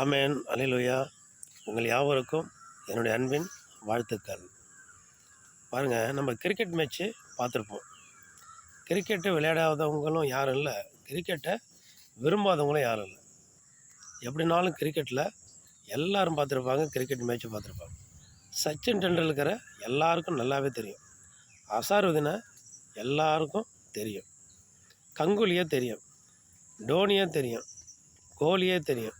ஆமேன். Hallelujah உங்கள் யாவருக்கும் என்னுடைய அன்பின் வாழ்த்துக்கள். பாருங்கள் நம்ம கிரிக்கெட் மேட்ச்சு பார்த்துருப்போம். கிரிக்கெட்டு விளையாடாதவங்களும் யாரும் இல்லை. கிரிக்கெட்டை விரும்பாதவங்களும் யாரும் இல்லை. எப்படினாலும் கிரிக்கெட்டில் எல்லோரும் பார்த்துருப்பாங்க கிரிக்கெட் மேட்ச்சு பார்த்துருப்பாங்க. சச்சின் டெண்டுல்கரை எல்லாருக்கும் நல்லாவே தெரியும். அசாருதீனை எல்லாருக்கும் தெரியும். கங்குலியே தெரியும். டோனியே தெரியும். கோலியே தெரியும்.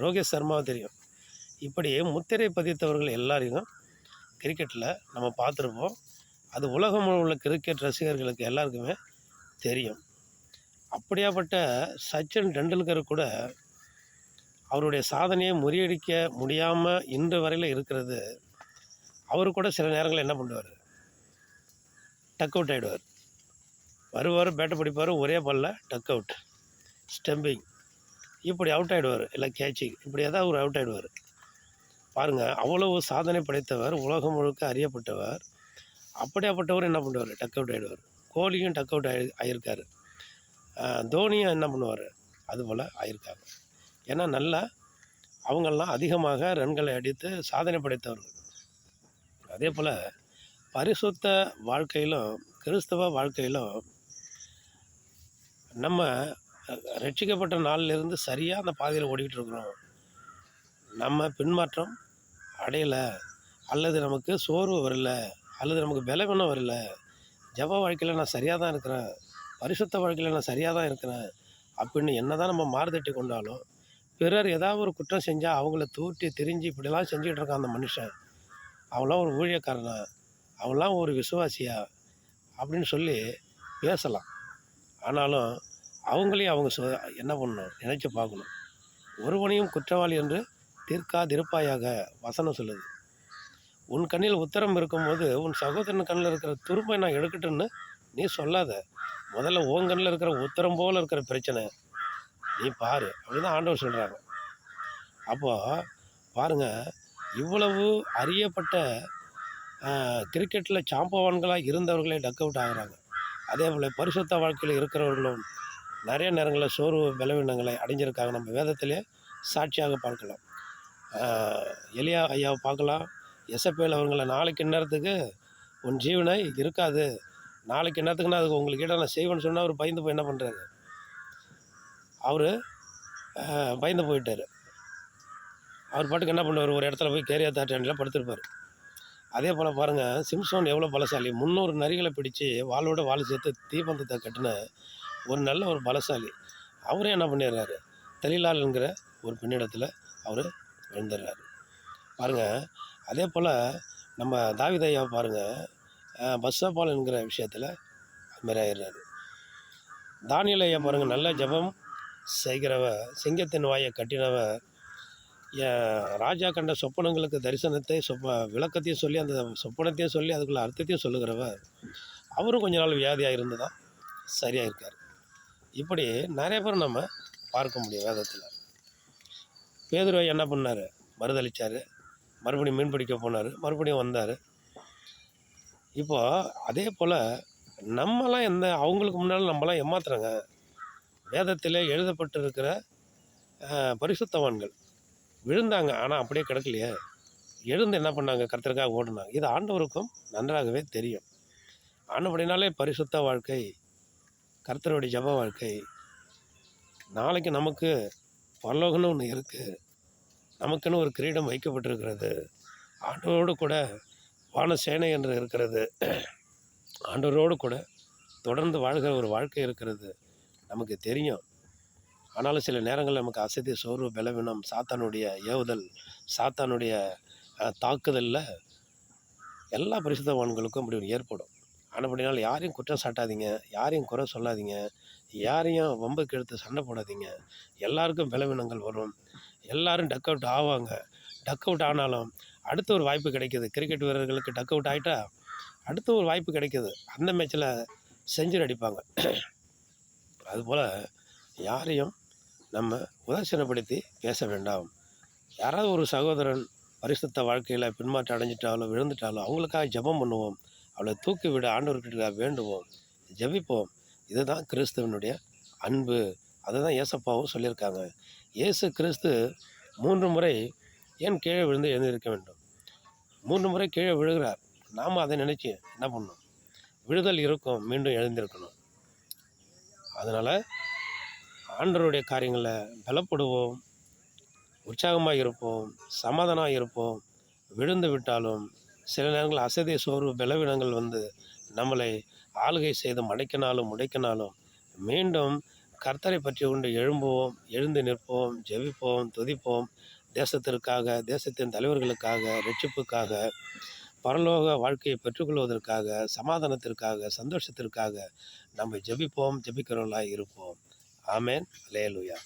ரோஹித் சர்மாவை தெரியும். இப்படி முத்திரை பதித்தவர்கள் எல்லாரையும் கிரிக்கெட்டில் நம்ம பார்த்துருப்போம். அது உலகம் உள்ள கிரிக்கெட் ரசிகர்களுக்கு எல்லாருக்குமே தெரியும். அப்படியாப்பட்ட சச்சின் டெண்டுல்கர் கூட அவருடைய சாதனையை முறியடிக்க முடியாமல் இன்று வரையில் இருக்கிறது. அவர் கூட சில நேரங்களில் என்ன பண்ணுவார்? டக் அவுட் ஆகிடுவார் வருவார் பேட்டை பிடிப்பார் ஒரே பாலில் டக் அவுட் ஸ்டம்பிங் இப்படி அவுட் ஆகிடுவார் இல்லை கேட்சிங் இப்படி ஏதாவது ஒரு அவுட் ஆகிடுவார் பாருங்கள் அவ்வளவு சாதனை படைத்தவர் உலகம் முழுக்க அறியப்பட்டவர். அப்படியாப்பட்டவர் என்ன பண்ணுவார்? டக் அவுட் ஆகிடுவார் கோலியும் டக் அவுட் ஆகி ஆகியிருக்காரு தோனியும் என்ன பண்ணுவார்? அதுபோல் ஆயிருக்காங்க ஏன்னா நல்லா அவங்கெல்லாம் அதிகமாக ரன்களை அடித்து சாதனை படைத்தவர்கள். அதே போல் பரிசுத்த வாழ்க்கையிலும் கிறிஸ்தவ வாழ்க்கையிலும் நம்ம ரட்சிக்கப்பட்ட நாளிலிருந்து சரியாக அந்த பாதையில் ஓடிக்கிட்டு இருக்கிறோம். நம்ம பின்மாற்றம் அடையலை. அல்லது நமக்கு சோர்வு வரல. அல்லது நமக்கு பலவீனம் வரல. ஜப வாழ்க்கையில் நான் சரியாக தான் இருக்கிறேன். பரிசுத்த வாழ்க்கையில் நான் சரியாக தான் இருக்கிறேன். அப்படின்னு என்ன தான் நம்ம மாறுதட்டி கொண்டாலும் பிறர் ஏதாவது ஒரு குற்றம் செஞ்சால் அவங்கள தூட்டி திரிஞ்சு இப்படிலாம் செஞ்சுக்கிட்டு இருக்கான் அந்த மனுஷன். அவங்களாம் ஒரு ஊழியக்காரனா? அவங்களாம் ஒரு விசுவாசியா? அப்படின்னு சொல்லி பேசலாம். ஆனாலும் அவங்களையும் அவங்க சொ என்ன பண்ணணும்? நினச்சி பார்க்கணும். ஒருவனையும் குற்றவாளி என்று தீர்க்காதிருப்பாயாக வசனம் சொல்லுது. உன் கண்ணில் உத்தரம் இருக்கும்போது உன் சகோதரன் கண்ணில் இருக்கிற துரும்பை நான் எடுக்கட்டுன்னு நீ சொல்லாத. முதல்ல உன் கண்ணில் இருக்கிற உத்தரம் போல் இருக்கிற பிரச்சனை நீ பாரு அப்படின்னு ஆண்டவர் சொல்கிறாங்க அப்போது பாருங்கள் இவ்வளவு அறியப்பட்ட கிரிக்கெட்டில் சாம்பவான்களாக இருந்தவர்களே டக் அவுட் ஆகுறாங்க. அதே போல் பரிசுத்த வாழ்க்கையில் இருக்கிறவர்களும் நிறைய நேரங்களில் சோர்வு பலவீனங்களை அடைஞ்சிருக்காங்க. நம்ம வேதத்திலே சாட்சியாக பார்க்கலாம். எளியா எலியா ஐயாவை பார்க்கலாம். எசப்பேல் அவங்கள நாளைக்கு நேரத்துக்கு உன் ஜீவனை இருக்காது. நாளைக்கு நேரத்துக்குன்னா அதுக்கு உங்களுக்கு இடம் நான் செய்வேன்னு சொன்னால் அவர் பயந்து போய் என்ன பண்ணுறாரு அவர் பயந்து போயிட்டார். அவர் பாட்டுக்கு என்ன பண்ணுவார்? ஒரு இடத்துல போய் கேரியா தாட்டாண்டில் படுத்திருப்பார். அதே போல் பாருங்கள் சிம்சோன் எவ்வளோ பலசாலி. முந்நூறு நரிகளை பிடிச்சு வாளோட வாள் சேர்த்து தீபந்தத்தை கட்டின ஒரு நல்ல ஒரு பலசாலி. அவரே என்ன பண்ணிடுறாரு? தெளிலாளுங்கிற ஒரு பெண்ணிடத்தில் அவர் விழுந்துடுறாரு பாருங்கள் அதே போல் நம்ம தாவிதையாவை பாருங்கள் பஸ்ஸப்பால் என்கிற விஷயத்தில் அதுமாரி ஆயிடுறாரு தானியல் ஐயா பாருங்கள் நல்ல ஜெபம் செய்கிறவ சிங்கத்தின் வாயை கட்டினவ ராஜா கண்ட சொப்பனங்களுக்கு தரிசனத்தை சொப்ப விளக்கத்தையும் சொல்லி அந்த சொப்பனத்தையும் சொல்லி அதுக்குள்ள அர்த்தத்தையும் சொல்லுகிறவ அவரும் கொஞ்ச நாள் வியாதியாக இருந்து தான் சரியாக இருக்கார் இப்படி நிறைய பேர் நம்ம பார்க்க முடியும் வேதத்தில். பேதுருவை என்ன பண்ணார்? மறுதளித்தார் மறுபடியும் மீன் பிடிக்க போனார். மறுபடியும் வந்தார். இப்போது அதே போல் நம்மலாம் எந்த அவங்களுக்கு முன்னால் நம்மலாம் ஏமாத்துறோங்க. வேதத்தில் எழுதப்பட்டிருக்கிற பரிசுத்தவான்கள் விழுந்தாங்க. ஆனால் அப்படியே கிடக்கலையே. எழுந்து என்ன பண்ணாங்க? கர்த்தருக்காக ஓடினாங்க. இது ஆண்டவருக்கும் நன்றாகவே தெரியும். ஆண்டபடினாலே பரிசுத்த வாழ்க்கை கர்த்தருடைய ஜப வாழ்க்கை. நாளைக்கு நமக்கு பரலோகம்னு ஒன்று இருக்குது நமக்குன்னு ஒரு கிரீடம் வைக்கப்பட்டிருக்கிறது. ஆண்டவரோடு கூட வானசேனை என்று இருக்கிறது. ஆண்டவரோடு கூட தொடர்ந்து வாழ்கிற ஒரு வாழ்க்கை இருக்கிறது. நமக்கு தெரியும். ஆனாலும் சில நேரங்களில் நமக்கு அசதி சோர்வு பலவீனம் சாத்தானுடைய ஏவுதல் சாத்தானுடைய தாக்குதலில் எல்லா பரிசுத்தவான்களுக்கும் அப்படி ஒரு ஏற்படும். ஆனப்படினால் யாரையும் குற்றம் சாட்டாதீங்க. யாரையும் குறை சொல்லாதீங்க. யாரையும் வம்புக்கு எடுத்து சண்டை போடாதீங்க. எல்லாருக்கும் பலவீனங்கள் வரும். எல்லாரும் டக் அவுட் ஆவாங்க. டக் அவுட் ஆனாலும் அடுத்த ஒரு வாய்ப்பு கிடைக்கிது. கிரிக்கெட் வீரர்களுக்கு டக் அவுட் ஆகிட்டா அடுத்த ஒரு வாய்ப்பு கிடைக்கிது. அந்த மேட்ச்சில் செஞ்சுரி அடிப்பாங்க. அதுபோல் யாரையும் நம்ம உதாசீனப்படுத்தி பேச வேண்டாம். யாராவது ஒரு சகோதரன் பரிசுத்த வாழ்க்கையில் பின்மாற்றம் அடைஞ்சிட்டாலோ விழுந்துட்டாலோ அவங்களுக்காக ஜெபம் பண்ணுவோம். அவளை தூக்கி விட ஆண்டவர்கிட்ட வேண்டுவோம் ஜெபிப்போம். இதுதான் கிறிஸ்துவனுடைய அன்பு. அதை தான் ஏசப்பாவும் சொல்லியிருக்காங்க. இயேசு கிறிஸ்து மூன்று முறை ஏன் கீழே விழுந்து எழுந்திருக்க வேண்டும்? மூன்று முறை கீழே விழுகிறார். நாம் அதை நினச்சி என்ன பண்ணணும்? விழுதல் இருக்கும் மீண்டும் எழுந்திருக்கணும். அதனால் ஆண்டவருடைய காரியங்களில் பலப்படுவோம் உற்சாகமாக இருப்போம் சமாதானமாக இருப்போம். விழுந்து விட்டாலும் சில நேரங்கள் அசதி சோர்வு பலவீனங்கள் வந்து நம்மளை ஆளுகை செய்து மடைக்கினாலும் முடைக்கினாலும் மீண்டும் கர்த்தரை பற்றி கொண்டு எழும்புவோம் எழுந்து நிற்போம் ஜெபிப்போம் துதிப்போம். தேசத்திற்காக தேசத்தின் தலைவர்களுக்காக ரட்சிப்புக்காக பரலோக வாழ்க்கையை பெற்றுக்கொள்வதற்காக சமாதானத்திற்காக சந்தோஷத்திற்காக நம்ம ஜெபிப்போம் ஜபிக்கிறவர்களாக இருப்போம். ஆமேன். லேலுயா